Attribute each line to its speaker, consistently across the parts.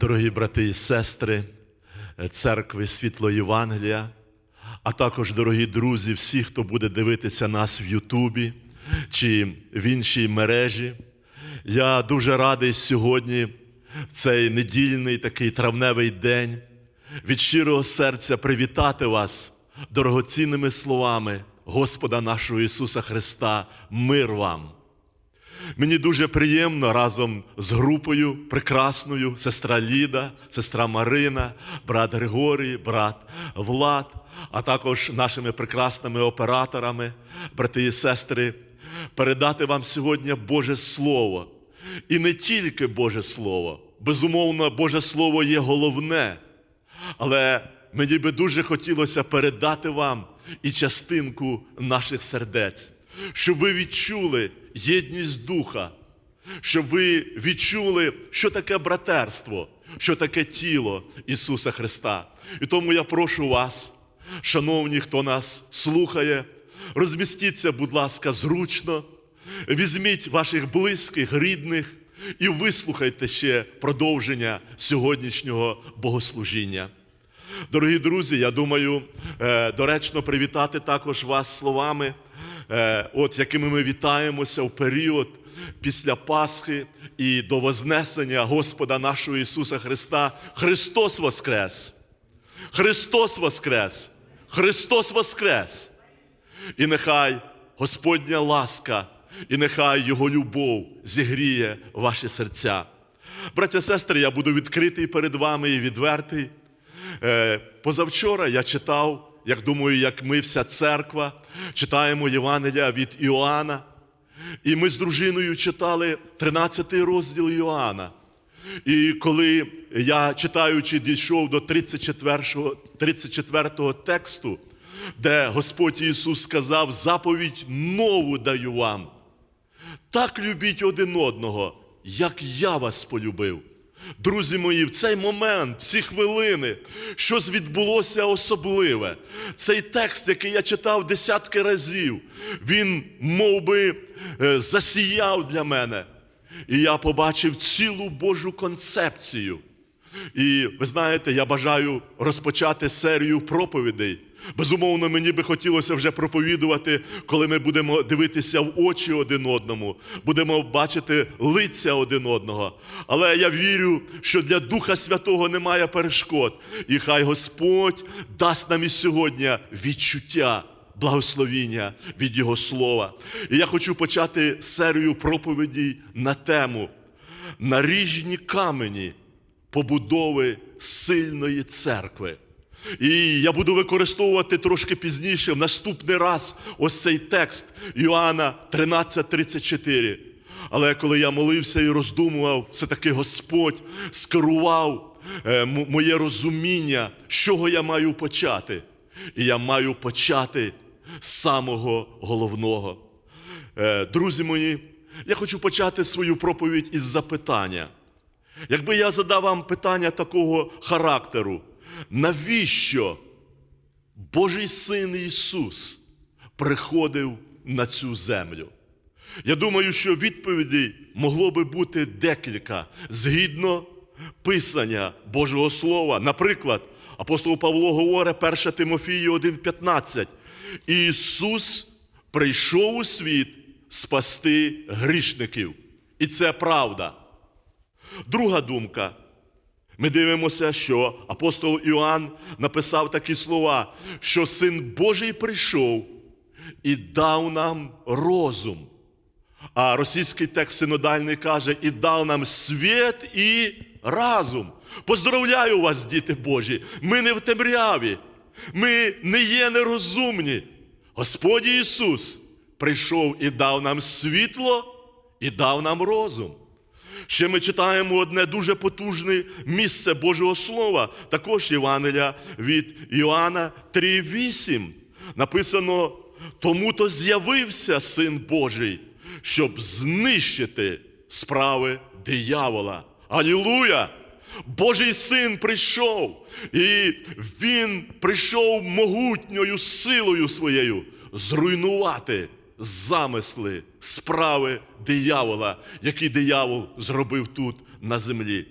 Speaker 1: Дорогі брати і сестри церкви Світло Євангелія, а також дорогі друзі, всі, хто буде дивитися нас в Ютубі чи в іншій мережі. Я дуже радий сьогодні, в цей недільний такий травневий день, від щирого серця привітати вас дорогоцінними словами Господа нашого Ісуса Христа, мир вам. Мені дуже приємно разом з групою прекрасною, сестра Ліда, сестра Марина, брат Григорій, брат Влад, а також нашими прекрасними операторами, брати і сестри, передати вам сьогодні Боже Слово. І не тільки Боже Слово. Безумовно, Боже Слово є головне. Але мені би дуже хотілося передати вам і частинку наших сердець, щоб ви відчули єдність духа, щоб ви відчули, що таке братерство, що таке тіло Ісуса Христа. І тому я прошу вас, шановні, хто нас слухає, розмістіться, будь ласка, зручно, візьміть ваших близьких, рідних і вислухайте ще продовження сьогоднішнього богослужіння. Дорогі друзі, я думаю, е, доречно привітати також вас словами, от якими ми вітаємося в період після Пасхи і до Вознесення Господа нашого Ісуса Христа. Христос Воскрес! Христос Воскрес! Христос Воскрес! І нехай Господня ласка, і нехай Його любов зігріє ваші серця. Браття сестри, я буду відкритий перед вами і відвертий. Е, Позавчора я читав, як думаю, як ми, вся церква, читаємо Євангелія від Іоанна. І ми з дружиною читали 13 розділ Іоанна. І коли я читаючи, дійшов до 34, 34 тексту, де Господь Ісус сказав: заповідь нову даю вам. Так любіть один одного, як я вас полюбив. Друзі мої, в цей момент, в ці хвилини, щось відбулося особливе. Цей текст, який я читав десятки разів, він мов би, е, засіяв для мене. І я побачив цілу Божу концепцію. І ви знаєте, я бажаю розпочати серію проповідей. Безумовно, мені би хотілося вже проповідувати, коли ми будемо дивитися в очі один одному, будемо бачити лиця один одного. Але я вірю, що для Духа Святого немає перешкод. І хай Господь дасть нам і сьогодні відчуття. Благословіння від Його Слова. І я хочу почати серію проповідей на тему наріжні камені побудови сильної церкви. І я буду використовувати трошки пізніше, в наступний раз, ось цей текст Іоанна 13:34. Але коли я молився і роздумував, все-таки Господь скерував е, моє розуміння, з чого я маю почати. І я маю почати з самого головного. Е, Друзі мої, я хочу почати свою проповідь із запитання. Якби я задав вам питання такого характеру, навіщо Божий син Ісус приходив на цю землю? Я думаю, що відповідей могло би бути декілька згідно писання Божого Слова. Наприклад, апостол Павло говорить 1 Тимофію 1,15. Ісус прийшов у світ спасти грішників. І це правда. Друга думка. Ми дивимося, що апостол Іоанн написав такі слова, що Син Божий прийшов і дав нам розум. А російський текст синодальний каже, і дав нам світ і разум. Поздравляю вас, діти Божі! Ми не в темряві, ми не є нерозумні. Господь Ісус прийшов і дав нам світло, і дав нам розум. Ще ми читаємо одне дуже потужне місце Божого Слова, також Євангелія від Іоанна 3,8. Написано: тому то з'явився Син Божий, щоб знищити справи диявола. Алілуя! Божий син прийшов, і він прийшов могутньою силою своєю зруйнувати замисли, справи диявола, які диявол зробив тут на землі.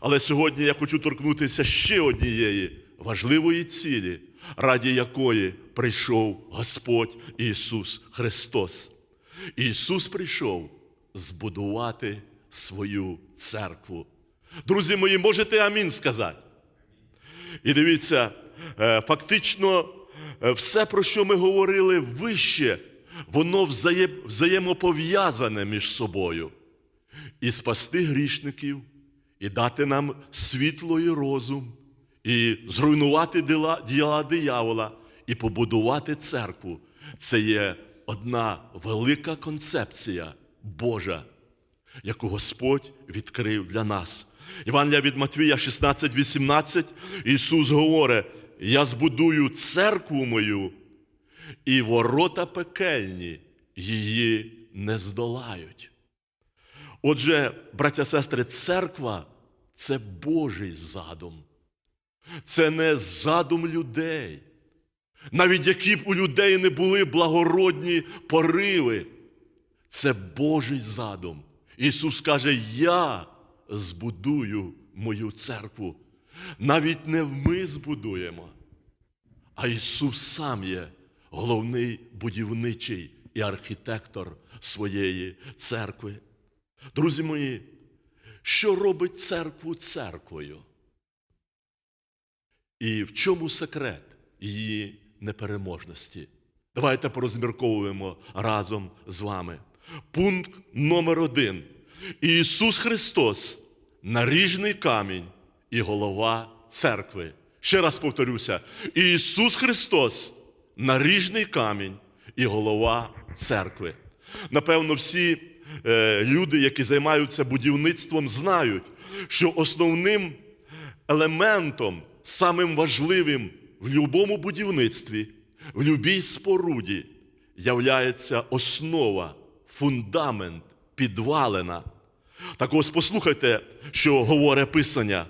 Speaker 1: Але сьогодні я хочу торкнутися ще однієї важливої цілі, раді якої прийшов Господь Ісус Христос. Ісус прийшов збудувати свою церкву. Друзі мої, можете амінь сказати? І дивіться, е, фактично, е, все, про що ми говорили вище, воно взає- взаємопов'язане між собою. І спасти грішників, і дати нам світло і розум, і зруйнувати діла, діла диявола, і побудувати церкву. Це є одна велика концепція Божа, яку Господь відкрив для нас. Івангелія від Матвія 16, 18, Ісус говорить: Я збудую церкву мою, і ворота пекельні її не здолають. Отже, браття сестри, церква це Божий задум. Це не задум людей. Навіть які б у людей не були благородні пориви, це Божий задум. Ісус каже: Я збудую мою церкву. Навіть не ми збудуємо, а Ісус сам є головний будівничий і архітектор своєї церкви. Друзі мої, що робить церкву церквою? І в чому секрет її непереможності? Давайте порозмірковуємо разом з вами. Пункт номер один. Ісус Христос наріжний камінь і голова церкви. Ще раз повторюся: Ісус Христос наріжний камінь і голова церкви. Напевно, всі е, люди, які займаються будівництвом, знають, що основним елементом, самим важливим в будь-якому будівництві, в будь-якій споруді, являється основа, фундамент, підвалина. Так ось послухайте, що говорить Писання.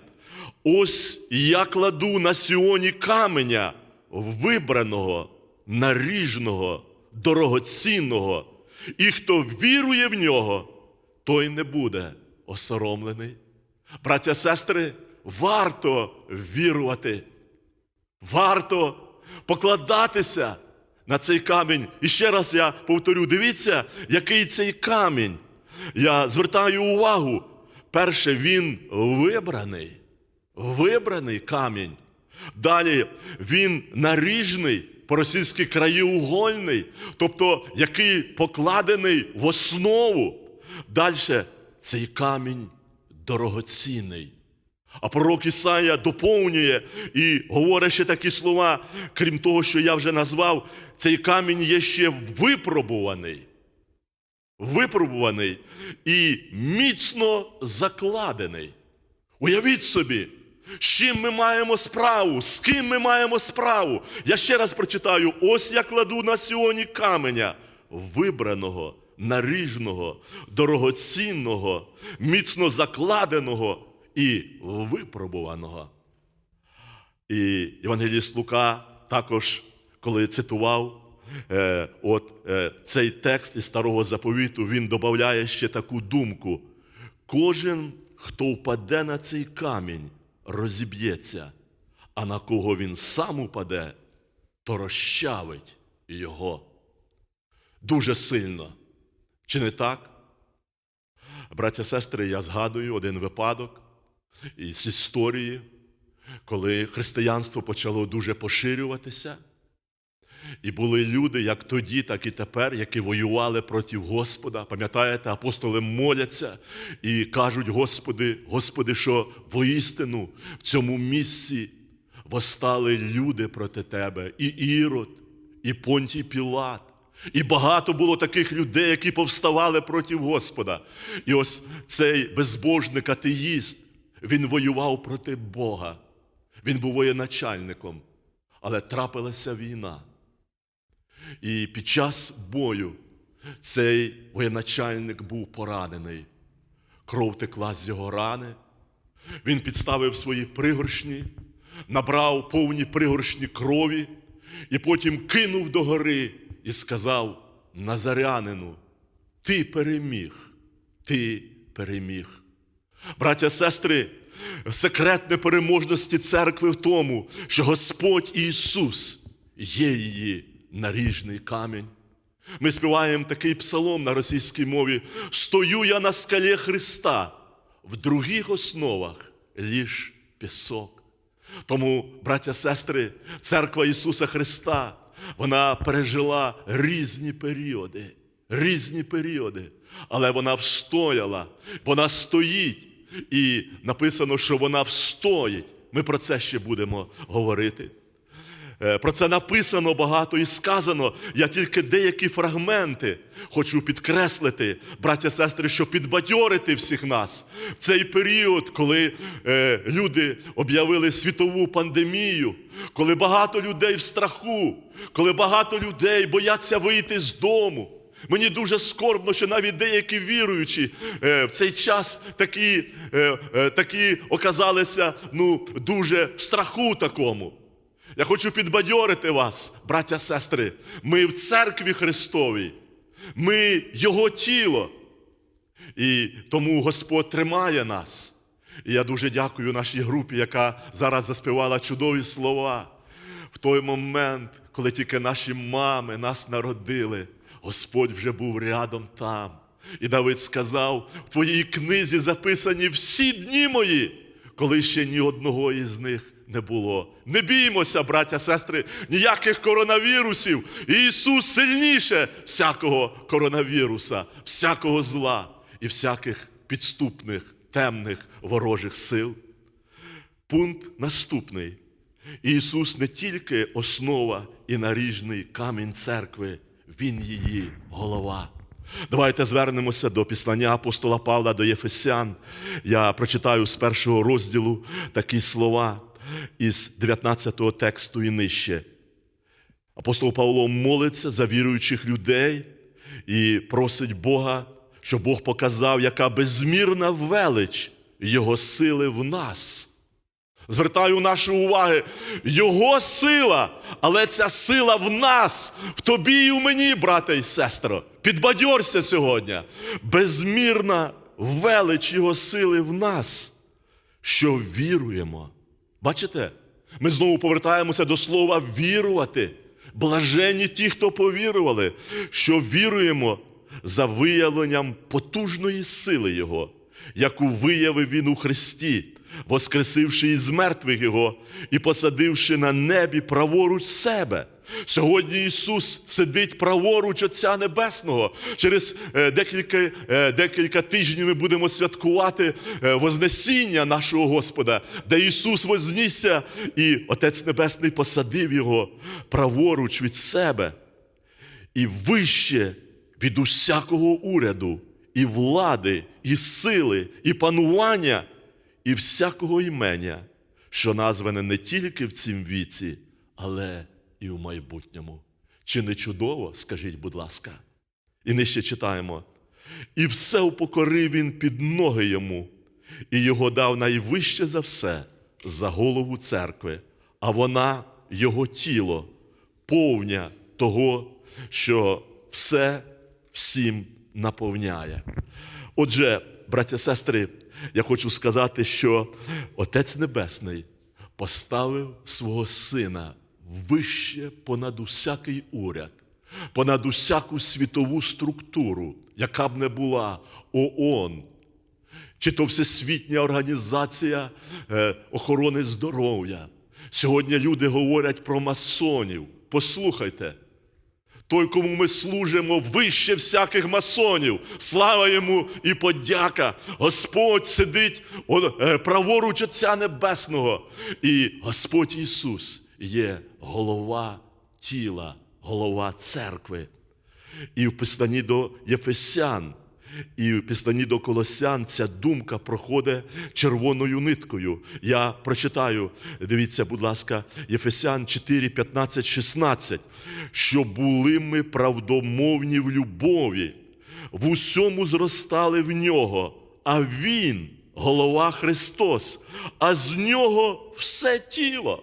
Speaker 1: Ось я кладу на сіоні каменя вибраного, наріжного, дорогоцінного, і хто вірує в нього, той не буде осоромлений. Браття, сестри, варто вірувати, варто покладатися на цей камінь. І ще раз я повторю: дивіться, який цей камінь. Я звертаю увагу. Перше, він вибраний, вибраний камінь. Далі він наріжний, по-російськи краєугольний, тобто який покладений в основу. Далі цей камінь дорогоцінний. А пророк Ісая доповнює і говорить ще такі слова, крім того, що я вже назвав, цей камінь є ще випробуваний. Випробуваний і міцно закладений. Уявіть собі, з чим ми маємо справу, з ким ми маємо справу. Я ще раз прочитаю: ось я кладу на сіоні каменя, вибраного, наріжного, дорогоцінного, міцно закладеного і випробуваного. І Євангеліст Лука також, коли цитував е, от, е, цей текст із старого заповіту, він додає ще таку думку: кожен, хто впаде на цей камінь, розіб'ється, а на кого він сам упаде, то розчавить його. Дуже сильно. Чи не так? Браття сестри, я згадую один випадок із історії, коли християнство почало дуже поширюватися. І були люди, як тоді, так і тепер, які воювали проти Господа. Пам'ятаєте, апостоли моляться і кажуть, Господи, Господи, що воістину в цьому місці восстали люди проти Тебе, і Ірод, і Понтій Пілат. І багато було таких людей, які повставали проти Господа. І ось цей безбожник атеїст, він воював проти Бога. Він був воєначальником, але трапилася війна. І під час бою цей воєначальник був поранений. Кров текла з його рани. Він підставив свої пригоршні, набрав повні пригоршні крові і потім кинув до гори і сказав Назарянину, ти переміг, ти переміг. Браття, сестри, секрет непереможності церкви в тому, що Господь Ісус є її наріжний камінь. Ми співаємо такий псалом на російській мові Стою я на скалі Христа, в других основах ліж пісок. Тому, браття, сестри, церква Ісуса Христа, вона пережила різні періоди, різні періоди, але вона встояла, вона стоїть. І написано, що вона встоїть. Ми про це ще будемо говорити. Е, Про це написано багато і сказано. Я тільки деякі фрагменти хочу підкреслити, браття сестри, щоб підбадьорити всіх нас в цей період, коли е, люди об'явили світову пандемію, коли багато людей в страху, коли багато людей бояться вийти з дому. Мені дуже скорбно, що навіть деякі віруючі е, в цей час такі, е, такі оказалися ну, дуже в страху такому. Я хочу підбадьорити вас, браття сестри. Ми в церкві Христовій, ми Його тіло. І тому Господь тримає нас. І я дуже дякую нашій групі, яка зараз заспівала чудові слова. В той момент, коли тільки наші мами нас народили, Господь вже був рядом там. І Давид сказав: в твоїй книзі записані всі дні мої, коли ще ні одного із них не було. Не біймося, браття, сестри, ніяких коронавірусів. Ісус сильніше всякого коронавіруса, всякого зла і всяких підступних, темних ворожих сил. Пункт наступний. Ісус не тільки основа і наріжний камінь церкви, Він її голова. Давайте звернемося до післання апостола Павла до Єфесян. Я прочитаю з першого розділу такі слова із 19 тексту і нижче. Апостол Павло молиться за віруючих людей і просить Бога, щоб Бог показав, яка безмірна велич Його сили в нас. Звертаю нашу увагу, Його сила, але ця сила в нас, в тобі і в мені, брате і сестро. Підбадьорся сьогодні. Безмірна велич Його сили в нас, що віруємо. Бачите? Ми знову повертаємося до слова вірувати. Блажені ті, хто повірували, що віруємо за виявленням потужної сили Його, яку виявив Він у Христі, воскресивши із мертвих Його і посадивши на небі праворуч себе. Сьогодні Ісус сидить праворуч Отця Небесного. Через е, декілька, е, декілька тижнів ми будемо святкувати е, Вознесіння нашого Господа, де Ісус вознісся, і Отець Небесний посадив Його праворуч від себе і вище від усякого уряду, і влади, і сили, і панування, і всякого імення, що назване не тільки в цім віці, але і в майбутньому. Чи не чудово, скажіть, будь ласка. І нижче читаємо. І все упокорив він під ноги йому, і його дав найвище за все, за голову церкви, а вона його тіло, повня того, що все всім наповняє. Отже, браття сестри, я хочу сказати, що Отець Небесний поставив свого сина вище понад усякий уряд, понад усяку світову структуру, яка б не була ООН, чи то Всесвітня організація е, охорони здоров'я. Сьогодні люди говорять про масонів. Послухайте, той, кому ми служимо вище всяких масонів. Слава йому і подяка. Господь сидить е, праворуч Отця Небесного. І Господь Ісус є голова тіла, голова церкви. І в писанні до Єфесян, і в писанні до Колосян ця думка проходить червоною ниткою. Я прочитаю, дивіться, будь ласка, Єфесян 4, 15, 16. Що були ми правдомовні в любові, в усьому зростали в нього, а Він, голова Христос, а з нього все тіло.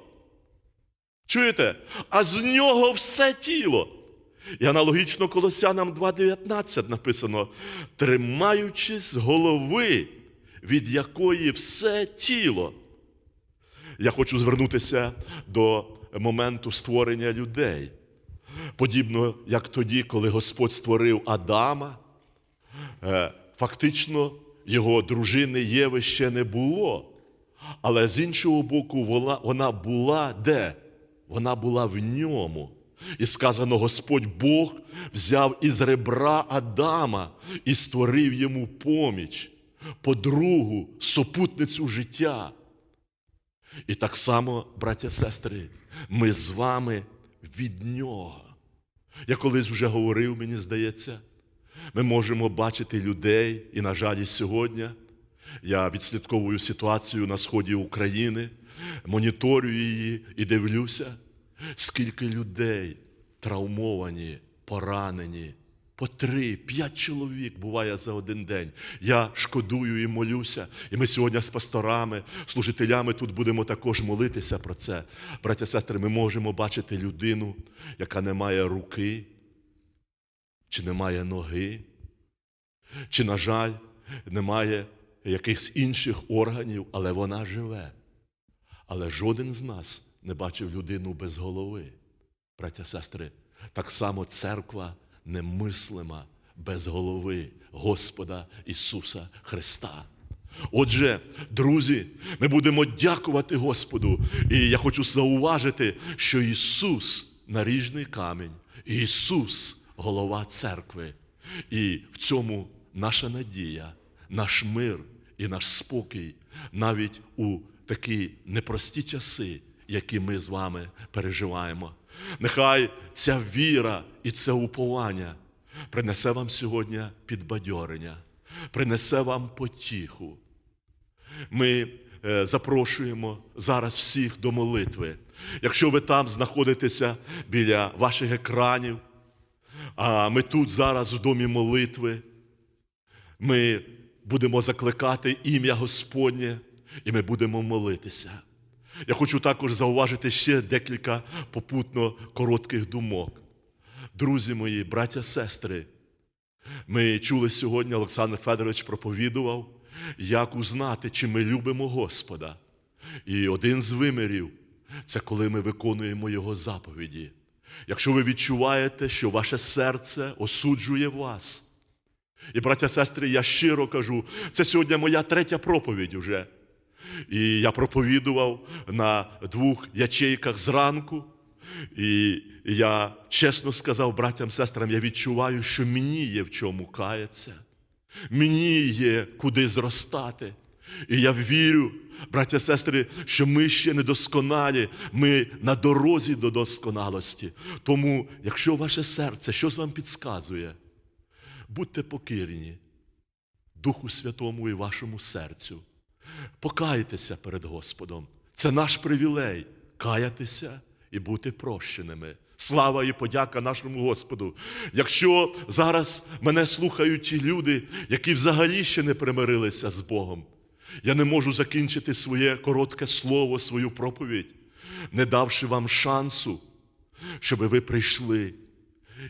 Speaker 1: Чуєте? А з нього все тіло. І аналогічно Колосянам 2.19 написано: тримаючись голови, від якої все тіло. Я хочу звернутися до моменту створення людей. Подібно як тоді, коли Господь створив Адама, е, фактично його дружини Єви ще не було. Але з іншого боку, вона, вона була де? Вона була в ньому. І сказано, Господь Бог взяв із ребра Адама і створив йому поміч, подругу, супутницю життя. І так само, браття сестри, ми з вами від нього. Я колись вже говорив, мені здається, ми можемо бачити людей, і, на жаль, сьогодні. Я відслідковую ситуацію на сході України, моніторю її і дивлюся, скільки людей травмовані, поранені. По три, п'ять чоловік буває за один день. Я шкодую і молюся. І ми сьогодні з пасторами, служителями тут будемо також молитися про це. Браття сестри, ми можемо бачити людину, яка не має руки, чи не має ноги, чи, на жаль, немає якихось інших органів, але вона живе. Але жоден з нас не бачив людину без голови. Браття сестри, так само церква немислима без голови Господа Ісуса Христа. Отже, друзі, ми будемо дякувати Господу. І я хочу зауважити, що Ісус наріжний камінь, Ісус голова церкви. І в цьому наша надія, наш мир і наш спокій навіть у такі непрості часи, які ми з вами переживаємо. Нехай ця віра і це уповання принесе вам сьогодні підбадьорення, принесе вам потіху. Ми е, запрошуємо зараз всіх до молитви. Якщо ви там знаходитеся біля ваших екранів, а ми тут зараз в домі молитви, ми будемо закликати ім'я Господнє, і ми будемо молитися. Я хочу також зауважити ще декілька попутно коротких думок. Друзі мої, браття, сестри, ми чули сьогодні, Олександр Федорович проповідував, як узнати, чи ми любимо Господа. І один з вимірів це коли ми виконуємо Його заповіді. Якщо ви відчуваєте, що ваше серце осуджує вас. І, браття, сестри, я щиро кажу, це сьогодні моя третя проповідь уже. І я проповідував на двох ячейках зранку. І я чесно сказав братям, сестрам, я відчуваю, що мені є в чому каятися, мені є куди зростати. І я вірю, браття, сестри, що ми ще не досконалі, ми на дорозі до досконалості. Тому, якщо ваше серце щось вам підказує, будьте покірні Духу Святому і вашому серцю. Покайтеся перед Господом. Це наш привілей каятися і бути прощеними. Слава і подяка нашому Господу. Якщо зараз мене слухають ті люди, які взагалі ще не примирилися з Богом, я не можу закінчити своє коротке слово, свою проповідь, не давши вам шансу, щоб ви прийшли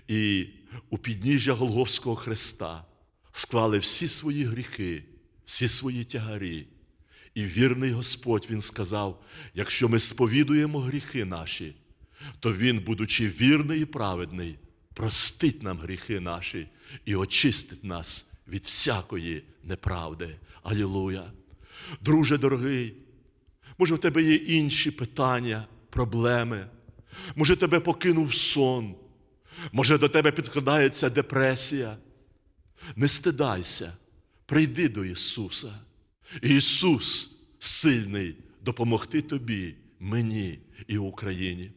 Speaker 1: і у підніжжя Голговського Христа склали всі свої гріхи, всі свої тягарі. І вірний Господь Він сказав: якщо ми сповідуємо гріхи наші, то Він, будучи вірний і праведний, простить нам гріхи наші і очистить нас від всякої неправди. Алілуя! Друже дорогий, може, в тебе є інші питання, проблеми, може, тебе покинув сон, може, до тебе підкладається депресія. Не стидайся, прийди до Ісуса. Ісус сильний допомогти тобі, мені і Україні.